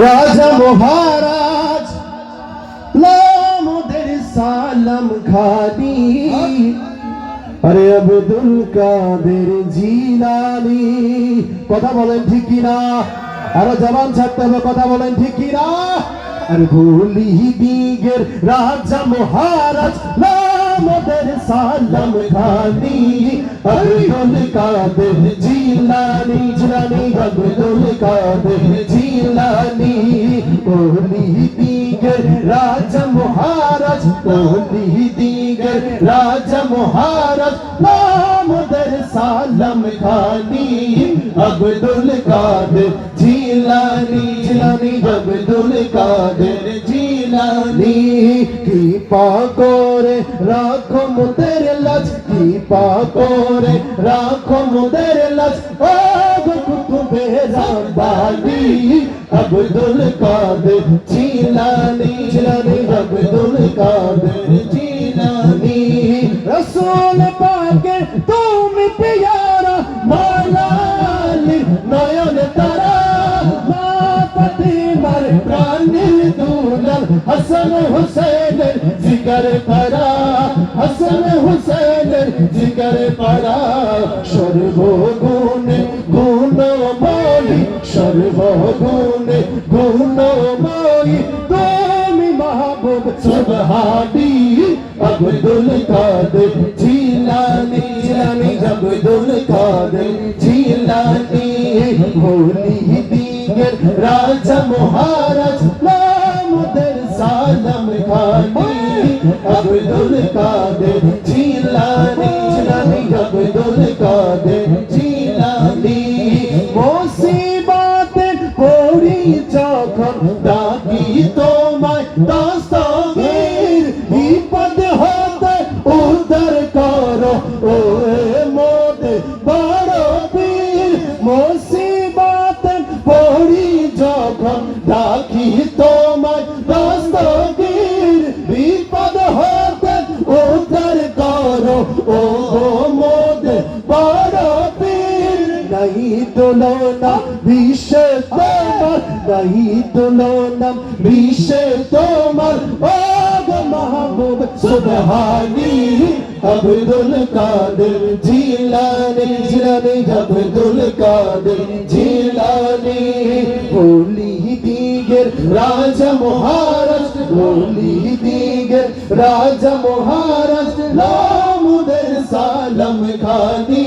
রাজা মহারাজ লামদের সালাম খানি। আরে আব্দুল কাদের জিলানি, কথা বলেন ঠিক কিনা? আরও জবান ছাড়তে হবে, কথা বলেন ঠিক কিনা? আর ভুলি দিগের রাজা মহারাজ লামদের সালাম খানি। আব্দুল কাদের জিলানি জিলানি, আব্দুল কাদের জিলানি। ভুলি দিগের রাজা মহারাজ ভুলি দিগের রাজা মহারাজ নামদের সালাম খানি আব্দুল কাদের জিলানি জিলানি আব্দুল কাদের জিলানি কি পা করে রাখো মুদের লাজ কি পা করে রাখো মুদের লাজ ও গো কুতুবে রাব্বানি আব্দুল কাদের জিলানি জিলানি। আব্দুল কাদের জিলানি। রসুল পাকে তুমি পিয়ারা মালালির নয়ন তারা মা ফাতিমার প্রাণের দুলাল। হাসান হুসেনের জিগর পারা হাসান হুসেনের জিগর পারা সর্বগুণে সর্বগুণে গুণময়ী তুমি মাহবুব সুবহানি আব্দুল কাদের জিলানি জিলানি আব্দুল কাদের জিলানি হোলি দিগের রাজা মহারাজ নামদের সালাম খানি আব্দুল কাদের যখন ডাকি তোমায় দস্তগীর বিপদ হতে উদ্ধার করো। ও মোদে বড় পীর মুসিবতে পড়ি যখন ডাকি তোমায় দস্তগীর বিপদ হতে উদ্ধার করো। ও তুলনা, বিশ্বে তোমার নাই তুলনা, বিশ্বে তোমার। ও মাহবুব, সুবহানি, আব্দুল কাদের জিলানি জিলানি আব্দুল কাদের জিলানি। হোলি দিগের রাজা মহারাজ, হোলি দিগের রাজা মহারাজ, নামুদের সালাম খানি।